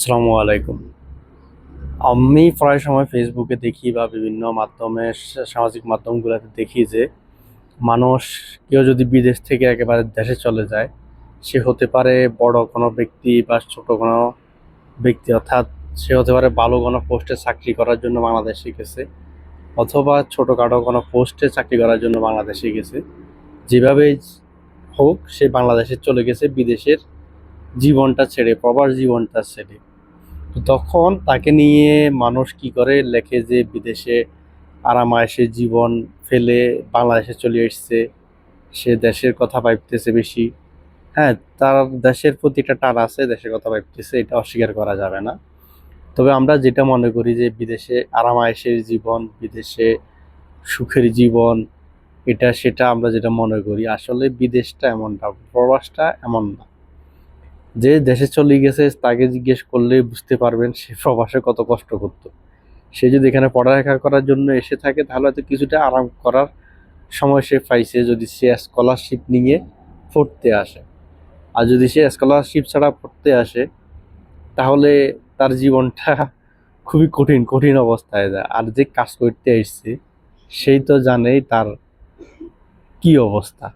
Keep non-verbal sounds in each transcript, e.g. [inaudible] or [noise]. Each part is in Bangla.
আসসালামু আলাইকুম। আমি প্রায় সময় ফেসবুকে দেখি বা বিভিন্ন মাধ্যমে সামাজিক মাধ্যমগুলোতে দেখি যে মানুষ কেউ যদি বিদেশ থেকে একেবারে দেশে চলে যায়, সে হতে পারে বড় কোনো ব্যক্তি বা ছোট কোনো ব্যক্তি, অর্থাৎ সে হতে পারে ভালো কোনো পোস্টে চাকরি করার জন্য বাংলাদেশে গেছে, অথবা ছোটোখাটো কোনো পোস্টে চাকরি করার জন্য বাংলাদেশে গেছে। যেভাবে হোক, সে বাংলাদেশে চলে গেছে, বিদেশের জীবনটা ছেড়ে, প্রবাস জীবনটা ছেড়ে। তো তখন তাকে নিয়ে মানুষ কি করে? লেখে যে বিদেশে আরামায়েশে জীবন ফেলে বাংলাদেশে চলে এসছে। সে দেশের কথা ভাবতেছে বেশি। হ্যাঁ তার দেশের প্রতি একটা টান আছে, দেশের কথা ভাবতেছে, এটা অস্বীকার করা যাবে না। তবে আমরা যেটা মনে করি যে বিদেশে আরামায়েশের জীবন, বিদেশে সুখের জীবন, এটা সেটা আমরা যেটা মনে করি, আসলে বিদেশটা এমনটা, প্রবাসটা এমন না। যে দেশে চলে গেছে, তাকে জিজ্ঞেস করলে বুঝতে পারবেন সে প্রবাসে কত কষ্ট করতো। সে যদি এখানে পড়ালেখা করার জন্য এসে থাকে, তাহলে হয়তো কিছুটা আরাম করার সময় সে পাইছে যদি সে স্কলারশিপ নিয়ে পড়তে আসে। আর যদি সে স্কলারশিপ ছাড়া পড়তে আসে, তাহলে তার জীবনটা খুবই কঠিন কঠিন অবস্থায় যায়। আর যে কাজ করতে এসছে, সেই তো জানেই তার কি অবস্থা।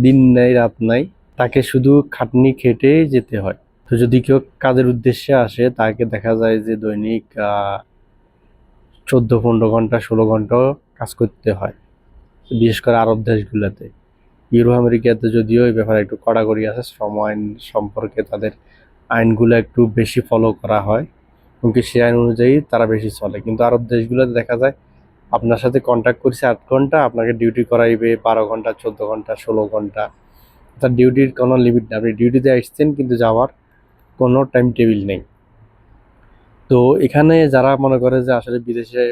দিন নেই, রাত নাই। তাকে শুধু খাটনি খেটে যেতে হয়। তো যদি কেউ কাজের উদ্দেশ্যে আসে, তাকে দেখা যায় যে দৈনিক চোদ্দ, পনেরো ঘণ্টা, ষোলো ঘণ্টা কাজ করতে হয়। বিশেষ করে আরব দেশগুলোতে। ইউরো আমেরিকাতে যদিও এই ব্যাপারে একটু কড়াকড়ি আছে শ্রম আইন সম্পর্কে তাদের আইনগুলো একটু বেশি ফলো করা হয়। এমনকি সে আইন অনুযায়ী তারা বেশি চলে। কিন্তু আরব দেশগুলোতে দেখা যায়, আপনার সাথে কন্ট্যাক্ট করছে আট ঘণ্টা, আপনাকে ডিউটি করাইবে বারো ঘণ্টা, চোদ্দ ঘণ্টা, ষোলো ঘণ্টা। তার ডিউটির কোনো লিমিট নেই। আপনি ডিউটিতে আসছেন কিন্তু যাওয়ার কোনো টাইম টেবিল নেই। তো এখানে যারা মনে করে যে আসলে বিদেশে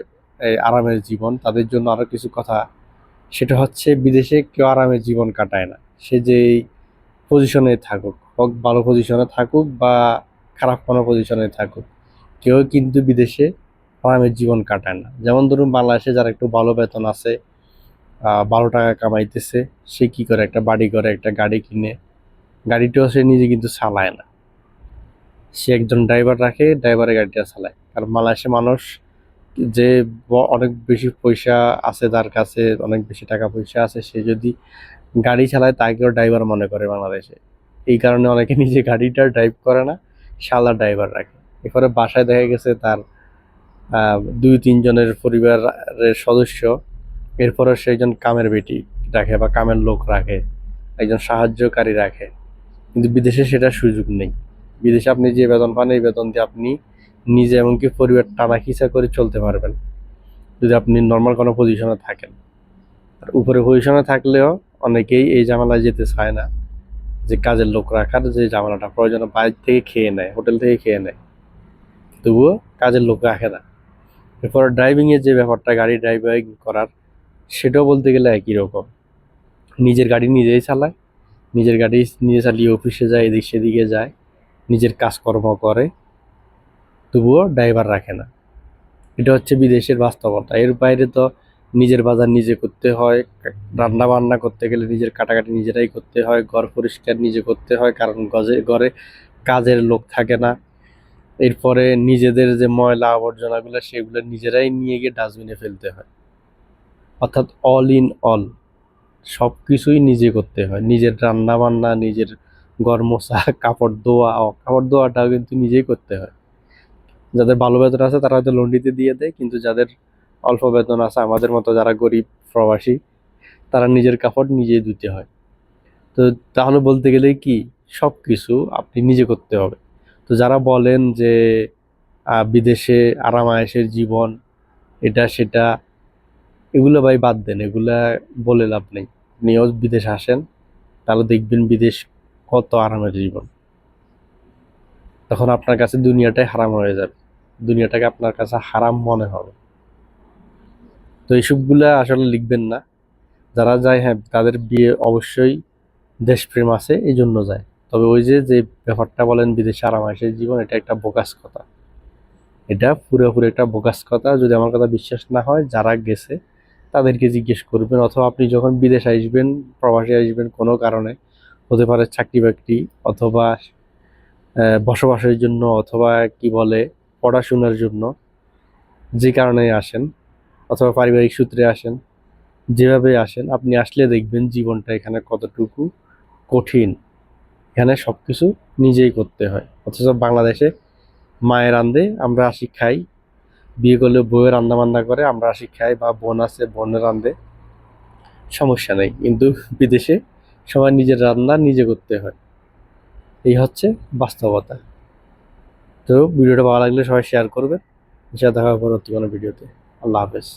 আরামের জীবন, তাদের জন্য আরও কিছু কথা। সেটা হচ্ছে বিদেশে কেউ আরামের জীবন কাটায় না। সে যেই পজিশনে থাকুক, হোক ভালো পজিশনে থাকুক বা খারাপ কোনো পজিশনে থাকুক, কেউ কিন্তু বিদেশে আরামের জীবন কাটায় না। যেমন ধরুন বাংলাদেশে যারা একটু ভালো বেতন আছে ভালো টাকা কামাইতেছে, সে কি করে একটা বাড়ি করে একটা গাড়ি কিনে? গাড়িটাও সে নিজে কিন্তু চালায় না। সে একজন ড্রাইভার রাখে ড্রাইভারের গাড়িটা চালায়। কারণ বাংলাদেশে মানুষ যে অনেক বেশি পয়সা আছে তার কাছে, অনেক বেশি টাকা পয়সা আছে, সে যদি গাড়ি চালায় তাকেও ড্রাইভার মনে করে বাংলাদেশে। এই কারণে অনেকে [laughs] নিজে গাড়িটা ড্রাইভ করে না, শালা ড্রাইভার রাখে। এরপরে বাসায় দেখা গেছে তার দুই তিনজনের পরিবারের সদস্য এরপরে সে একজন কামের বেটি রাখে বা কামের লোক রাখে, একজন সাহায্যকারী রাখে। কিন্তু বিদেশে সেটা সুযোগ নেই। বিদেশে আপনি যে বেতন পান, এই বেতন দিয়ে আপনি নিজে এমনকি পরিবার টানা খিচা করে চলতে পারবেন। যদি আপনি নর্মাল কোনো পজিশনে থাকেন। আর উপরে পজিশনে থাকলেও অনেকেই এই ঝামেলায় যেতে চায় না। যে কাজের লোক রাখার যে ঝামেলাটা, প্রয়োজনে বাইরে থেকে খেয়ে নেয়, হোটেল থেকে খেয়ে নেয়। তবুও কাজের লোক রাখে না। এরপর ড্রাইভিংয়ের যে ব্যাপারটা, গাড়ি ড্রাইভিং করার সেটাও বলতে গেলে একই রকম। নিজের গাড়ি নিজেই চালায়, নিজের গাড়ি নিজে চালিয়ে অফিসে যায়, এদিক সেদিকে যায়, নিজের কাজকর্ম করে, তবুও ড্রাইভার রাখে না। এটা হচ্ছে বিদেশের বাস্তবতা। এর বাইরে তো নিজের বাজার নিজে করতে হয় রান্না বান্না করতে গেলে নিজের কাটাকাটি নিজেরাই করতে হয়, ঘর পরিষ্কার নিজে করতে হয়, কারণ গজে, ঘরে কাজের লোক থাকে না। এরপরে নিজেদের যে ময়লা আবর্জনাগুলো সেগুলো নিজেরাই নিয়ে গিয়ে ডাস্টবিনে ফেলতে হয়। অর্থাৎ অল ইন অল সব কিছুই নিজে করতে হয়। নিজের রান্না বান্না নিজের ঘর মোছা কাপড় ধোয়া কাপড় ধোয়াটাও কিন্তু নিজেই করতে হয়। যাদের ভালো বেতন আছে তারা হয়তো লন্ডিতে দিয়ে দেয়, কিন্তু যাদের অল্প বেতন আছে, আমাদের মতো যারা গরিব প্রবাসী, তারা নিজের কাপড় নিজেই ধুতে হয়। তো তাহলে বলতে গেলে কি? সব কিছু আপনি নিজে করতে হবে। তো যারা বলেন যে বিদেশে আরামায়েশের জীবন, এটা সেটা এগুলো ভাই বাদ দেন, এগুলা বলে লাভ নেই। আপনিও বিদেশ আসেন, তাহলে দেখবেন বিদেশ কত আরামের জীবন। তখন আপনার কাছে দুনিয়াটাই হারাম হয়ে যাবে, দুনিয়াটাকে আপনার কাছে হারাম মনে হবে। তো এইসবগুলা আসলে লিখবেন না। যারা যায় হ্যাঁ তাদের বিয়ে অবশ্যই দেশপ্রেম আছে এই জন্য যায়। তবে ওই যে যে ব্যাপারটা বলেন বিদেশে আরামায়েশের জীবন, এটা একটা বোকাস কথা। এটা পুরোপুরি একটা বোকাস কথা, যদি আমার কথা বিশ্বাস না হয়, যারা গেছে তাদেরকে জিজ্ঞেস করবেন অথবা আপনি যখন বিদেশ আসবেন, প্রবাসী আসবেন কোনো কারণে, হতে পারে চাকরি বাকরি অথবা বসবাসের জন্য অথবা কি বলে পড়াশোনার জন্য যে কারণে আসেন অথবা পারিবারিক সূত্রে আসেন, যেভাবে আসেন, আপনি আসলে দেখবেন জীবনটা এখানে কতটুকু কঠিন। এখানে সব কিছু নিজেই করতে হয়। অথচ বাংলাদেশে মায়ের রান্ধে আমরা আসি খাই বিয়ে করলে বউয়ের রান্না বান্না করে, আমরা আসি খাই বা বোন আছে বোনের রান্ধে সমস্যা নেই। কিন্তু বিদেশে সবাই নিজের রান্না নিজে করতে হয়। এই হচ্ছে বাস্তবতা। তো ভিডিওটা ভালো লাগলে সবাই শেয়ার করবেন। সেটা দেখা পরবর্তী কোনো ভিডিওতে। আল্লাহ হাফেজ।